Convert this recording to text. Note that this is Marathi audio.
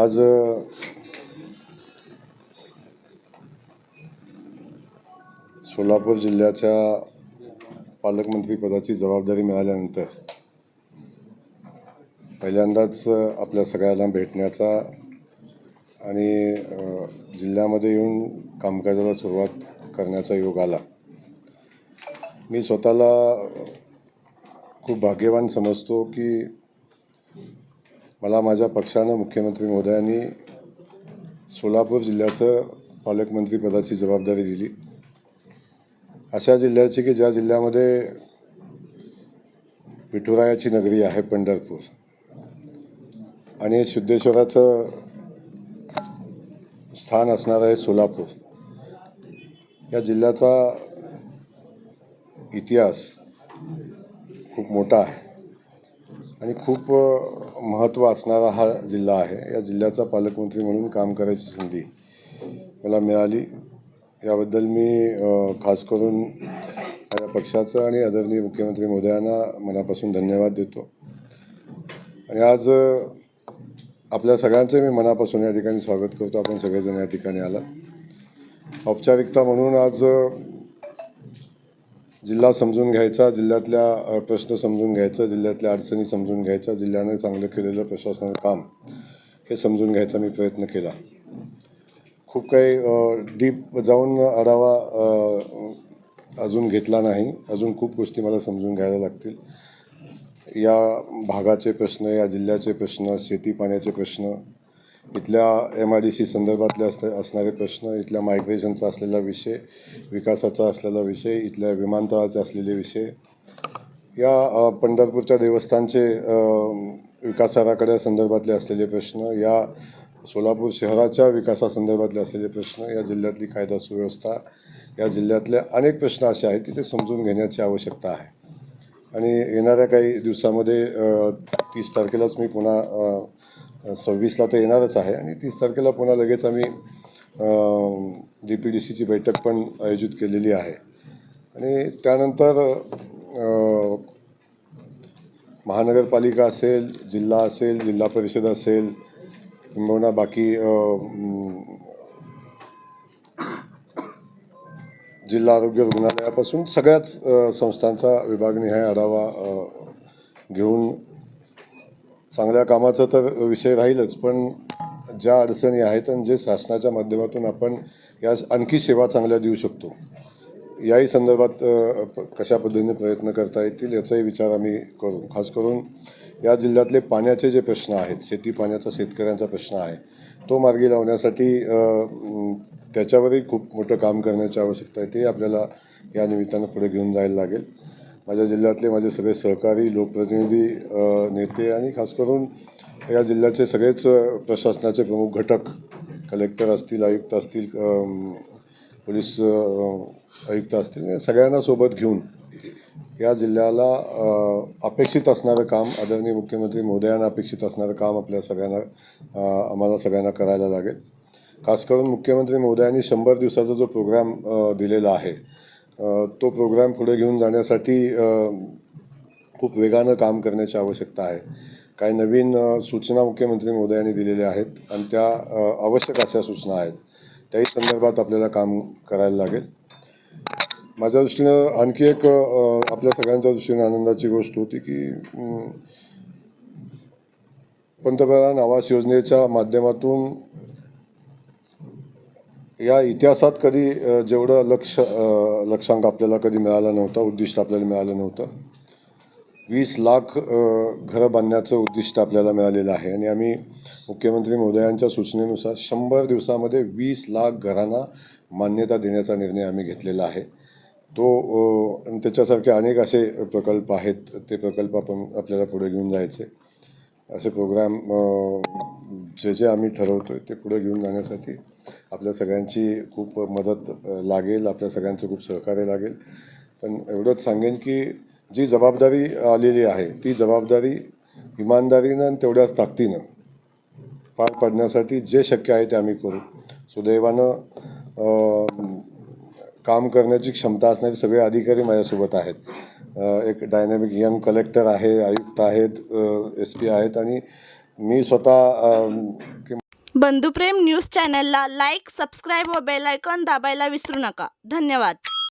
आज सोलापूर जिल्ह्याच्या पालकमंत्रीपदाची जबाबदारी मिळाल्यानंतर पहिल्यांदाच आपल्या सगळ्यांना भेटण्याचा आणि जिल्ह्यामध्ये येऊन कामकाजाला सुरुवात करण्याचा योग आला. मी स्वतःला खूप भाग्यवान समजतो की मला माझ्या पक्षानं मुख्यमंत्री महोदयांनी सोलापूर जिल्ह्याचं पालकमंत्रीपदाची जबाबदारी दिली. अशा जिल्ह्याची की ज्या जिल्ह्यामध्ये विठुरायाची नगरी आहे पंढरपूर आणि सिद्धेश्वराचं स्थान असणार आहे सोलापूर या जिल्ह्याचा इतिहास खूप मोठा आहे. आणि खूप महत्त्व असणारा हा जिल्हा आहे. या जिल्ह्याचा पालकमंत्री म्हणून काम करायची संधी मला मिळाली. याबद्दल मी खास करून माझ्या पक्षाचं आणि आदरणीय मुख्यमंत्री महोदयांना मनापासून धन्यवाद देतो. आणि आज आपल्या सगळ्यांचं मी मनापासून या ठिकाणी स्वागत करतो. आपण सगळेजण या ठिकाणी आलात. औपचारिकता म्हणून आज जिल्हा समजून घ्यायचा जिल्ह्यातल्या प्रश्न समजून घ्यायचा जिल्ह्यातल्या अडचणी समजून घ्यायच्या जिल्ह्याने चांगलं केलेलं प्रशासनाचं काम हे समजून घ्यायचा मी प्रयत्न केला. खूप काही डीप जाऊन आढावा अजून घेतला नाही. अजून खूप गोष्टी मला समजून घ्यायला लागतील. या भागाचे प्रश्न या जिल्ह्याचे प्रश्न शेती पाण्याचे प्रश्न इथल्या एम आय डी सी संदर्भातले असले असणारे प्रश्न इथल्या मायग्रेशनचा असलेला विषय विकासाचा असलेला विषय इथल्या विमानतळाचे असलेले विषय. या पंढरपूरच्या देवस्थानचे अ, संदर्भातले असलेले प्रश्न या सोलापूर शहराच्या विकासासंदर्भातले असलेले प्रश्न या जिल्ह्यातली कायदा सुव्यवस्था या जिल्ह्यातले अनेक प्रश्न असे आहेत की ते समजून घेण्याची आवश्यकता आहे. आणि येणाऱ्या काही दिवसामध्ये तीस तारखेलाच मी पुन्हा सव्वीसला तर येणारच आहे. आणि तीस तारखेला पुन्हा लगेच आम्ही डी पी डी सीची बैठक पण आयोजित केलेली आहे. आणि त्यानंतर महानगरपालिका असेल जिल्हा असेल जिल्हा परिषद असेल किंबहुना बाकी जिल्हा आरोग्य रुग्णालयापासून सगळ्याच संस्थांचा संस्थांचा विभागनिहाय आढावा घेऊन चांगल्या कामाचा तर विषय राहीलच पण ज्या अडचणी आहेत आणि जे शासनाच्या माध्यमातून आपण या आणखी सेवा चांगल्या देऊ शकतो याही संदर्भात कशा पद्धतीने प्रयत्न करता येतील याचाही विचार आम्ही करू. खास करून या जिल्ह्यातले पाण्याचे जे प्रश्न आहेत शेती पाण्याचा शेतकऱ्यांचा प्रश्न आहे तो मार्गी लावण्यासाठी त्याच्यावरही खूप मोठं काम करण्याची आवश्यकता आहे ते आपल्याला या निमित्तानं पुढे घेऊन जायला लागेल. माझ्या जिल्ह्यातले माझे सगळे सहकारी लोकप्रतिनिधी नेते आणि खास करून या जिल्ह्याचे सगळेच प्रशासनाचे प्रमुख घटक कलेक्टर असतील आयुक्त असतील पोलीस आयुक्त असतील सगळ्यांना सोबत घेऊन या जिल्ह्याला अपेक्षित असणारं काम आदरणीय मुख्यमंत्री महोदयांना अपेक्षित असणारं काम आपल्या सगळ्यांना आम्हाला सगळ्यांना करायला लागेल. खास करून मुख्यमंत्री महोदयांनी शंभर दिवसाचा जो प्रोग्राम दिलेला आहे तो प्रोग्राम पुढे घेऊन जाण्यासाठी खूप वेगानं काम करण्याची आवश्यकता आहे. काही नवीन सूचना मुख्यमंत्री महोदयांनी दिलेल्या आहेत आणि त्या आवश्यक अशा सूचना आहेत. त्याही संदर्भात आपल्याला काम करायला लागेल. माझ्या दृष्टीनं आणखी एक आपल्या सगळ्यांच्या दृष्टीने आनंदाची गोष्ट होती की पंतप्रधान आवास योजनेच्या माध्यमातून या इतिहासात कधी जेवढं लक्ष लक्षांक आपल्याला कधी मिळालं नव्हतं उद्दिष्ट आपल्याला मिळालं नव्हतं वीस लाख घरं बांधण्याचं उद्दिष्ट आपल्याला मिळालेलं आहे. आणि आम्ही मुख्यमंत्री महोदयांच्या सूचनेनुसार शंभर दिवसामध्ये वीस लाख घरांना मान्यता देण्याचा निर्णय आम्ही घेतलेला आहे. तो आणि त्याच्यासारखे अनेक असे प्रकल्प आहेत ते प्रकल्प आपण आपल्याला पुढे घेऊन जायचे. असे प्रोग्राम जे जे आम्ही ठरवतो आहे ते पुढे घेऊन जाण्यासाठी आपल्या सगळ्यांची खूप मदत लागेल आपल्या सगळ्यांचं खूप सहकार्य लागेल. पण एवढंच सांगेन की जी जबाबदारी आलेली आहे ती जबाबदारी इमानदारीनं आणि तेवढ्याच ताकदीनं पार पाडण्यासाठी जे शक्य आहे ते आम्ही करू. सुदैवानं काम करण्याची क्षमता असणारे सगळे अधिकारी माझ्यासोबत आहेत. एक डायनॅमिक यंग कलेक्टर आहे आयुक्त आहेत एस पी आहेत आणि मी स्वतः बंधुप्रेम न्यूज चॅनलला लाईक सबस्क्राईब व बेल दाबायला विसरू नका. धन्यवाद.